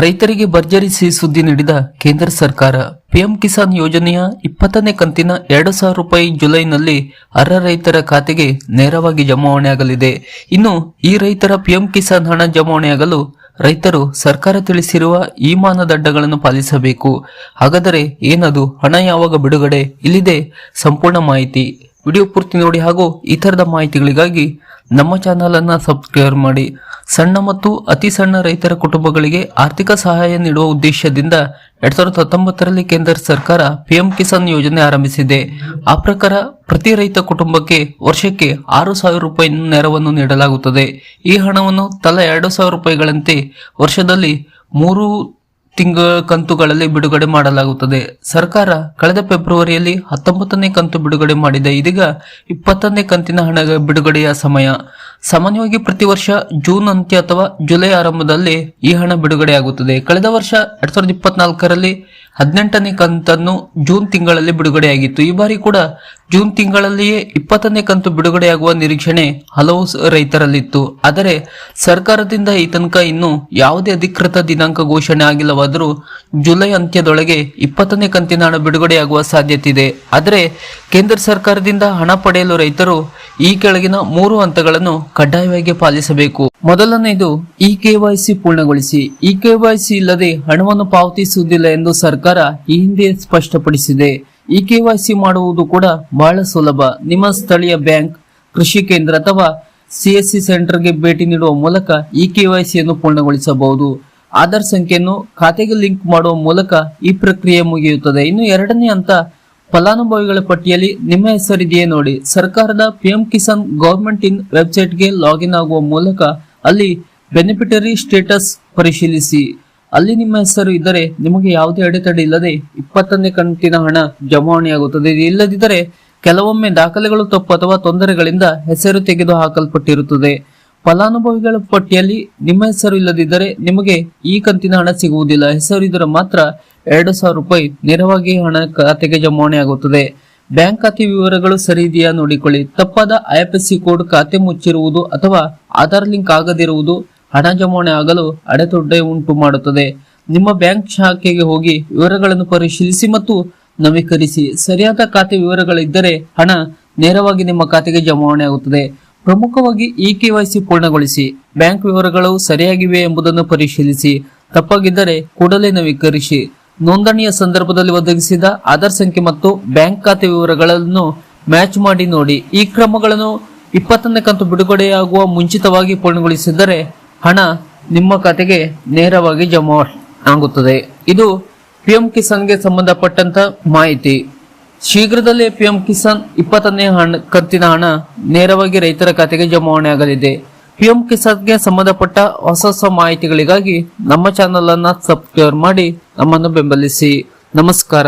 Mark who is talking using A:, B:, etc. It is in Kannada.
A: ರೈತರಿಗೆ ಭರ್ಜರಿಸಿ ಸುದ್ದಿ ನೀಡಿದ ಕೇಂದ್ರ ಸರ್ಕಾರ, ಪಿಎಂ ಕಿಸಾನ್ ಯೋಜನೆಯ ಇಪ್ಪತ್ತನೇ ಕಂತಿನ ಎರಡು ಸಾವಿರ ರೂಪಾಯಿ ಜುಲೈನಲ್ಲಿ ಅರ್ಹ ರೈತರ ಖಾತೆಗೆ ನೇರವಾಗಿ ಜಮಾವಣೆಯಾಗಲಿದೆ. ಇನ್ನು ಈ ರೈತರ ಪಿಎಂ ಕಿಸಾನ್ ಹಣ ಜಮಾವಣೆಯಾಗಲು ರೈತರು ಸರ್ಕಾರ ತಿಳಿಸಿರುವ ಈ ಮಾನದಂಡಗಳನ್ನು ಪಾಲಿಸಬೇಕು. ಹಾಗಾದರೆ ಏನದು? ಹಣ ಯಾವಾಗ ಬಿಡುಗಡೆ? ಇಲ್ಲಿದೆ ಸಂಪೂರ್ಣ ಮಾಹಿತಿ. ವಿಡಿಯೋ ಪೂರ್ತಿ ನೋಡಿ ಹಾಗೂ ಈ ತರದ ಮಾಹಿತಿಗಳಿಗಾಗಿ ನಮ್ಮ ಚಾನಲ್ ಅನ್ನ ಸಬ್ಸ್ಕ್ರೈಬ್ ಮಾಡಿ. ಸಣ್ಣ ಮತ್ತು ಅತಿ ಸಣ್ಣ ರೈತರ ಕುಟುಂಬಗಳಿಗೆ ಆರ್ಥಿಕ ಸಹಾಯ ನೀಡುವ ಉದ್ದೇಶದಿಂದ ಎರಡ್ ಸಾವಿರದ ಹತ್ತೊಂಬತ್ತರಲ್ಲಿ ಕೇಂದ್ರ ಸರ್ಕಾರ ಪಿಎಂ ಕಿಸಾನ್ ಯೋಜನೆ ಆರಂಭಿಸಿದೆ. ಆ ಪ್ರಕಾರ ಪ್ರತಿ ರೈತ ಕುಟುಂಬಕ್ಕೆ ವರ್ಷಕ್ಕೆ ಆರು ಸಾವಿರ ರೂಪಾಯಿ ನೆರವನ್ನು ನೀಡಲಾಗುತ್ತದೆ. ಈ ಹಣವನ್ನು ತಲಾ ಎರಡು ಸಾವಿರ ರೂಪಾಯಿಗಳಂತೆ ವರ್ಷದಲ್ಲಿ ಮೂರು ತಿಂಗಳ ಕಂತುಗಳಲ್ಲಿ ಬಿಡುಗಡೆ ಮಾಡಲಾಗುತ್ತದೆ. ಸರ್ಕಾರ ಕಳೆದ ಫೆಬ್ರವರಿಯಲ್ಲಿ ಹತ್ತೊಂಬತ್ತನೇ ಕಂತು ಬಿಡುಗಡೆ ಮಾಡಿದೆ ಇದೀಗ ಇಪ್ಪತ್ತನೇ ಕಂತಿನ ಹಣ ಬಿಡುಗಡೆಯ ಸಮಯ. ಸಾಮಾನ್ಯವಾಗಿ ಪ್ರತಿ ವರ್ಷ ಜೂನ್ ಅಂತ್ಯ ಅಥವಾ ಜುಲೈ ಆರಂಭದಲ್ಲಿ ಈ ಹಣ ಬಿಡುಗಡೆಯಾಗುತ್ತದೆ. ಕಳೆದ ವರ್ಷ ಎರಡ್ ಸಾವಿರದ ಇಪ್ಪತ್ನಾಲ್ಕರಲ್ಲಿ ಹದಿನೆಂಟನೇ ಕಂತನ್ನು ಜೂನ್ ತಿಂಗಳಲ್ಲಿ ಬಿಡುಗಡೆಯಾಗಿತ್ತು. ಈ ಬಾರಿ ಕೂಡ ಜೂನ್ ತಿಂಗಳಲ್ಲಿಯೇ ಇಪ್ಪತ್ತನೇ ಕಂತು ಬಿಡುಗಡೆಯಾಗುವ ನಿರೀಕ್ಷಣೆ ಹಲವು ರೈತರಲ್ಲಿತ್ತು. ಆದರೆ ಸರ್ಕಾರದಿಂದ ಈ ತನಕ ಇನ್ನೂ ಯಾವುದೇ ಅಧಿಕೃತ ದಿನಾಂಕ ಘೋಷಣೆ ಆಗಿಲ್ಲವಾದರೂ ಜುಲೈ ಅಂತ್ಯದೊಳಗೆ ಇಪ್ಪತ್ತನೇ ಕಂತಿನ ಹಣ ಬಿಡುಗಡೆಯಾಗುವ ಸಾಧ್ಯತೆ ಇದೆ ಆದರೆ ಕೇಂದ್ರ ಸರ್ಕಾರದಿಂದ ಹಣ ಪಡೆಯಲು ರೈತರು ಈ ಕೆಳಗಿನ ಮೂರು ಹಂತಗಳನ್ನು ಕಡ್ಡಾಯವಾಗಿ ಪಾಲಿಸಬೇಕು. ಮೊದಲನೆಯದು ಇ ಕೆವೈಸಿ ಪೂರ್ಣಗೊಳಿಸಿ. ಇ ಕೆವೈಸಿ ಇಲ್ಲದೆ ಹಣವನ್ನು ಪಾವತಿಸುವುದಿಲ್ಲ ಎಂದು ಸರ್ಕಾರ ಈ ಹಿಂದೆ ಸ್ಪಷ್ಟಪಡಿಸಿದೆ. ಇ ಸಿ ಮಾಡುವುದು ಕೂಡ ಬಹಳ ಸುಲಭ. ನಿಮ್ಮ ಸ್ಥಳೀಯ ಬ್ಯಾಂಕ್, ಕೃಷಿ ಕೇಂದ್ರ ಅಥವಾ ಸಿಎಸ್ಸಿ ಸೆಂಟರ್ಗೆ ಭೇಟಿ ನೀಡುವ ಮೂಲಕ ಇ ಕೆವೈಸಿಯನ್ನು ಪೂರ್ಣಗೊಳಿಸಬಹುದು. ಆಧಾರ್ ಸಂಖ್ಯೆಯನ್ನು ಖಾತೆಗೆ ಲಿಂಕ್ ಮಾಡುವ ಮೂಲಕ ಈ ಪ್ರಕ್ರಿಯೆ ಮುಗಿಯುತ್ತದೆ. ಇನ್ನು ಎರಡನೇ ಹಂತ, ಫಲಾನುಭವಿಗಳ ಪಟ್ಟಿಯಲ್ಲಿ ನಿಮ್ಮ ಹೆಸರಿದೆಯೇ ನೋಡಿ. ಸರ್ಕಾರದ ಪಿಎಂ ಕಿಸಾನ್ ಗವರ್ಮೆಂಟ್ ಇನ್ ವೆಬ್ಸೈಟ್ಗೆ ಲಾಗಿನ್ ಆಗುವ ಮೂಲಕ ಅಲ್ಲಿ ಬೆನಿಫಿಟರಿ ಸ್ಟೇಟಸ್ ಪರಿಶೀಲಿಸಿ. ಅಲ್ಲಿ ನಿಮ್ಮ ಹೆಸರು ಇದ್ದರೆ ನಿಮಗೆ ಯಾವುದೇ ಅಡೆತಡೆ ಇಲ್ಲದೆ ಇಪ್ಪತ್ತನೇ ಕಂತಿನ ಹಣ ಜಮಾವಣೆಯಾಗುತ್ತದೆ. ಇಲ್ಲದಿದ್ದರೆ ಕೆಲವೊಮ್ಮೆ ದಾಖಲೆಗಳು ತಪ್ಪು ಅಥವಾ ತೊಂದರೆಗಳಿಂದ ಹೆಸರು ತೆಗೆದು ಹಾಕಲ್ಪಟ್ಟಿರುತ್ತದೆ ಫಲಾನುಭವಿಗಳ ಪಟ್ಟಿಯಲ್ಲಿ ನಿಮ್ಮ ಹೆಸರು ಇಲ್ಲದಿದ್ದರೆ ನಿಮಗೆ ಈ ಕಂತಿನ ಹಣ ಸಿಗುವುದಿಲ್ಲ. ಹೆಸರು ಇದ್ದರೆ ಮಾತ್ರ ಎರಡು ಸಾವಿರ ರೂಪಾಯಿ ನೇರವಾಗಿ ಹಣ ಖಾತೆಗೆ ಜಮಾವಣೆ ಆಗುತ್ತದೆ ಬ್ಯಾಂಕ್ ಖಾತೆ ವಿವರಗಳು ಸರಿ ಇದೆಯಾ ನೋಡಿಕೊಳ್ಳಿ. ತಪ್ಪಾದ ಐಎಫ್ಎಸ್ಸಿ ಕೋಡ್ ಖಾತೆ ಮುಚ್ಚಿರುವುದು ಅಥವಾ ಆಧಾರ್ ಲಿಂಕ್ ಆಗದಿರುವುದು ಹಣ ಜಮಾವಣೆ ಆಗಲು ಅಡೆತೊಡ್ಡೆ ಉಂಟು ಮಾಡುತ್ತದೆ. ನಿಮ್ಮ ಬ್ಯಾಂಕ್ ಶಾಖೆಗೆ ಹೋಗಿ ವಿವರಗಳನ್ನು ಪರಿಶೀಲಿಸಿ ಮತ್ತು ನವೀಕರಿಸಿ. ಸರಿಯಾದ ಖಾತೆ ವಿವರಗಳಿದ್ದರೆ ಹಣ ನೇರವಾಗಿ ನಿಮ್ಮ ಖಾತೆಗೆ ಜಮಾವಣೆ ಆಗುತ್ತದೆ ಪ್ರಮುಖವಾಗಿ ಇ ಕೆವೈಸಿ ಪೂರ್ಣಗೊಳಿಸಿ. ಬ್ಯಾಂಕ್ ವಿವರಗಳು ಸರಿಯಾಗಿವೆ ಎಂಬುದನ್ನು ಪರಿಶೀಲಿಸಿ. ತಪ್ಪಾಗಿದ್ದರೆ ಕೂಡಲೇ ನವೀಕರಿಸಿ. ನೋಂದಣಿಯ ಸಂದರ್ಭದಲ್ಲಿ ಒದಗಿಸಿದ ಆಧಾರ್ ಸಂಖ್ಯೆ ಮತ್ತು ಬ್ಯಾಂಕ್ ಖಾತೆ ವಿವರಗಳನ್ನು ಮ್ಯಾಚ್ ಮಾಡಿ ನೋಡಿ. ಈ ಕ್ರಮಗಳನ್ನು ಇಪ್ಪತ್ತನೇ ಕಂತು ಬಿಡುಗಡೆಯಾಗುವ ಮುಂಚಿತವಾಗಿ ಪೂರ್ಣಗೊಳಿಸಿದರೆ ಹಣ ನಿಮ್ಮ ಖಾತೆಗೆ ನೇರವಾಗಿ ಜಮಾ ಆಗುತ್ತದೆ. ಇದು ಪಿಎಂ ಕಿಸಾನ್ಗೆ ಸಂಬಂಧಪಟ್ಟಂತ ಮಾಹಿತಿ. ಶೀಘ್ರದಲ್ಲೇ ಪಿಎಂ ಕಿಸಾನ್ ಇಪ್ಪತ್ತನೇ ಹಣ, ಕಂತಿನ ಹಣ ನೇರವಾಗಿ ರೈತರ ಖಾತೆಗೆ ಜಮಾವಣೆ ಆಗಲಿದೆ. ಪಿಎಂ ಕಿಸಾನ್ಗೆ ಸಂಬಂಧಪಟ್ಟ ಹೊಸ ಹೊಸ ಮಾಹಿತಿಗಳಿಗಾಗಿ ನಮ್ಮ ಚಾನೆಲ್ ಅನ್ನ ಸಬ್ಸ್ಕ್ರೈಬ್ ಮಾಡಿ ನಮ್ಮನ್ನು ಬೆಂಬಲಿಸಿ. ನಮಸ್ಕಾರ.